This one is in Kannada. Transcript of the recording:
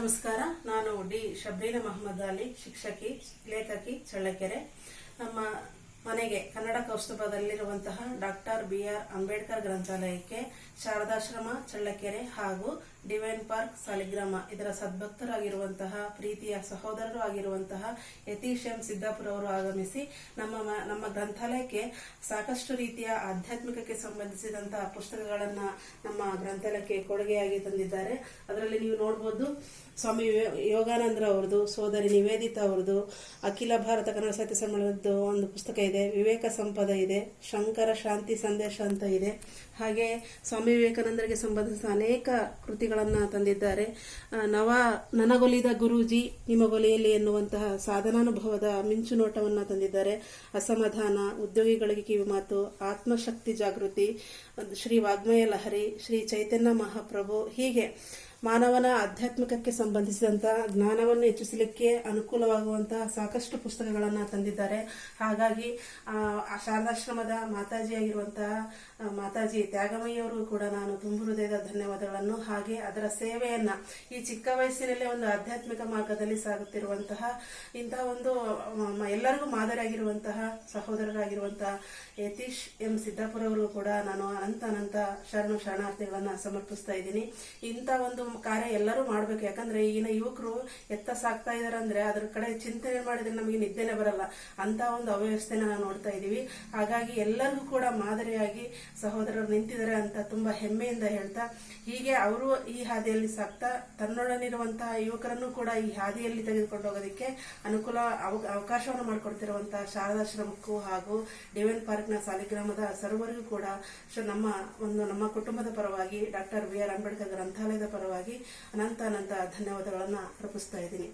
ನಮಸ್ಕಾರ. ನಾನು ಡಿ ಶಬ್ರೀನ ಮಹಮ್ಮದ್ ಅಲಿ ಶಿಕ್ಷಕಿ ಲೇಖಕಿ ಚಳ್ಳಕೆರೆ. ನಮ್ಮ ಮನೆಗೆ ಕನ್ನಡ ಕೌಸ್ತುಭದಲ್ಲಿರುವಂತಹ ಡಾಕ್ಟರ್ ಬಿ ಆರ್ ಅಂಬೇಡ್ಕರ್ ಗ್ರಂಥಾಲಯಕ್ಕೆ ಶಾರದಾಶ್ರಮ, ಚಳ್ಳಕೆರೆ ಹಾಗೂ ಡಿವೈನ್ ಪಾರ್ಕ್, ಸಾಲಿಗ್ರಾಮ ಇದರ ಸದ್ಭಕ್ತರಾಗಿರುವಂತಹ ಪ್ರೀತಿಯ ಸಹೋದರರು ಆಗಿರುವಂತಹ ಯತೀಶ್ ಎಂ ಸಿದ್ದಾಪುರ ಅವರು ಆಗಮಿಸಿ ನಮ್ಮ ನಮ್ಮ ಗ್ರಂಥಾಲಯಕ್ಕೆ ಸಾಕಷ್ಟು ರೀತಿಯ ಆಧ್ಯಾತ್ಮಿಕಕ್ಕೆ ಸಂಬಂಧಿಸಿದಂತಹ ಪುಸ್ತಕಗಳನ್ನ ನಮ್ಮ ಗ್ರಂಥಾಲಯಕ್ಕೆ ಕೊಡುಗೆಯಾಗಿ ತಂದಿದ್ದಾರೆ. ಅದರಲ್ಲಿ ನೀವು ನೋಡಬಹುದು ಸ್ವಾಮಿ ಯೋಗಾನಂದ್ರ ಅವ್ರದ್ದು, ಸೋದರಿ ನಿವೇದಿತಾ ಅವ್ರದ್ದು, ಅಖಿಲ ಭಾರತ ಕನ್ನಡ ಸಾಹಿತ್ಯ ಸಮ್ಮೇಳನದ್ದು ಒಂದು ಪುಸ್ತಕ ಇದೆ. ವಿವೇಕ ಸಂಪದ ಇದೆ, ಶಂಕರ ಶಾಂತಿ ಸಂದೇಶ ಅಂತ ಇದೆ. ಹಾಗೆ ಸ್ವಾಮಿ ವಿವೇಕಾನಂದರಿಗೆ ಸಂಬಂಧಿಸಿದ ಅನೇಕ ಕೃತಿಗಳನ್ನು ತಂದಿದ್ದಾರೆ. ನವ ನನಗೊಲಿದ ಗುರೂಜಿ ನಿಮಗೊಲಿಯಲ್ಲಿ ಎನ್ನುವಂತಹ ಸಾಧನಾನುಭವದ ಮಿಂಚು ನೋಟವನ್ನು ತಂದಿದ್ದಾರೆ. ಅಸಮಾಧಾನ, ಉದ್ಯೋಗಿಗಳಿಗೆ ಕಿವಿಮಾತು ಆತ್ಮಶಕ್ತಿ ಜಾಗೃತಿ, ಶ್ರೀ ವಾಗ್ಮಯ ಲಹರಿ, ಶ್ರೀ ಚೈತನ್ಯ ಮಹಾಪ್ರಭು ಹೀಗೆ ಮಾನವನ ಆಧ್ಯಾತ್ಮಿಕಕ್ಕೆ ಸಂಬಂಧಿಸಿದಂತಹ ಜ್ಞಾನವನ್ನು ಹೆಚ್ಚಿಸಲಿಕ್ಕೆ ಅನುಕೂಲವಾಗುವಂತಹ ಸಾಕಷ್ಟು ಪುಸ್ತಕಗಳನ್ನು ತಂದಿದ್ದಾರೆ. ಹಾಗಾಗಿ ಶಾರದಾಶ್ರಮದ ಮಾತಾಜಿ ಆಗಿರುವಂತಹ ಮಾತಾಜಿ ತ್ಯಾಗಮಯ್ಯವರು ಕೂಡ ನಾನು ತುಂಬು ಹೃದಯದ ಧನ್ಯವಾದಗಳನ್ನು. ಹಾಗೆ ಅದರ ಸೇವೆಯನ್ನ ಈ ಚಿಕ್ಕ ವಯಸ್ಸಿನಲ್ಲೇ ಒಂದು ಆಧ್ಯಾತ್ಮಿಕ ಮಾರ್ಗದಲ್ಲಿ ಸಾಗುತ್ತಿರುವಂತಹ ಇಂತಹ ಒಂದು ಎಲ್ಲರಿಗೂ ಮಾದರಿಯಾಗಿರುವಂತಹ ಸಹೋದರರಾಗಿರುವಂತಹ ಯತೀಶ್ ಎಂ ಸಿದ್ದಾಪುರ ಅವರು ಕೂಡ ನಾನು ಅನಂತ ಅನಂತ ಶರಣು ಶರಣಾರ್ಥಿಗಳನ್ನು ಸಮರ್ಪಿಸ್ತಾ ಇದ್ದೀನಿ. ಇಂಥ ಒಂದು ಕಾರ್ಯ ಎಲ್ಲರೂ ಮಾಡ್ಬೇಕು. ಯಾಕಂದ್ರೆ ಈಗಿನ ಯುವಕರು ಎತ್ತ ಸಾಕ್ತಾ ಇದಾರಂದ್ರೆ ಅದ್ರ ಕಡೆ ಚಿಂತನೆ ಮಾಡಿದ್ರೆ ನಮಗೆ ನಿದ್ದೆನೆ ಬರಲ್ಲ. ಅಂತ ಒಂದು ಅವ್ಯವಸ್ಥೆನ ನಾವು ನೋಡ್ತಾ ಇದೀವಿ. ಹಾಗಾಗಿ ಎಲ್ಲರಿಗೂ ಕೂಡ ಮಾದರಿಯಾಗಿ ಸಹೋದರರು ನಿಂತಿದ್ದಾರೆ ಅಂತ ತುಂಬಾ ಹೆಮ್ಮೆಯಿಂದ ಹೇಳ್ತಾ, ಹೀಗೆ ಅವರು ಈ ಹಾದಿಯಲ್ಲಿ ಸಾಕ್ತಾ, ತನ್ನೊಡನಿರುವಂತಹ ಯುವಕರನ್ನು ಕೂಡ ಈ ಹಾದಿಯಲ್ಲಿ ತೆಗೆದುಕೊಂಡು ಹೋಗೋದಕ್ಕೆ ಅನುಕೂಲ ಅವ- ಅವಕಾಶವನ್ನು ಮಾಡಿಕೊಡ್ತಿರುವಂತಹ ಶಾರದಾಶ್ರಮಕ್ಕೂ ಹಾಗೂ ಡಿವೈನ್ ಪಾರ್ಕ್ನ ಸಾಲಿಗ್ರಾಮದ ಸರ್ವರಿಗೂ ಕೂಡ ನಮ್ಮ ಒಂದು ನಮ್ಮ ಕುಟುಂಬದ ಪರವಾಗಿ ಡಾಕ್ಟರ್ ಬಿ ಆರ್ ಅಂಬೇಡ್ಕರ್ ಗ್ರಂಥಾಲಯದ ಪರವಾಗಿ ಅನಂತ ಅನಂತ ಧನ್ಯವಾದಗಳನ್ನು ಅರ್ಪಿಸ್ತಾ ಇದ್ದೀನಿ.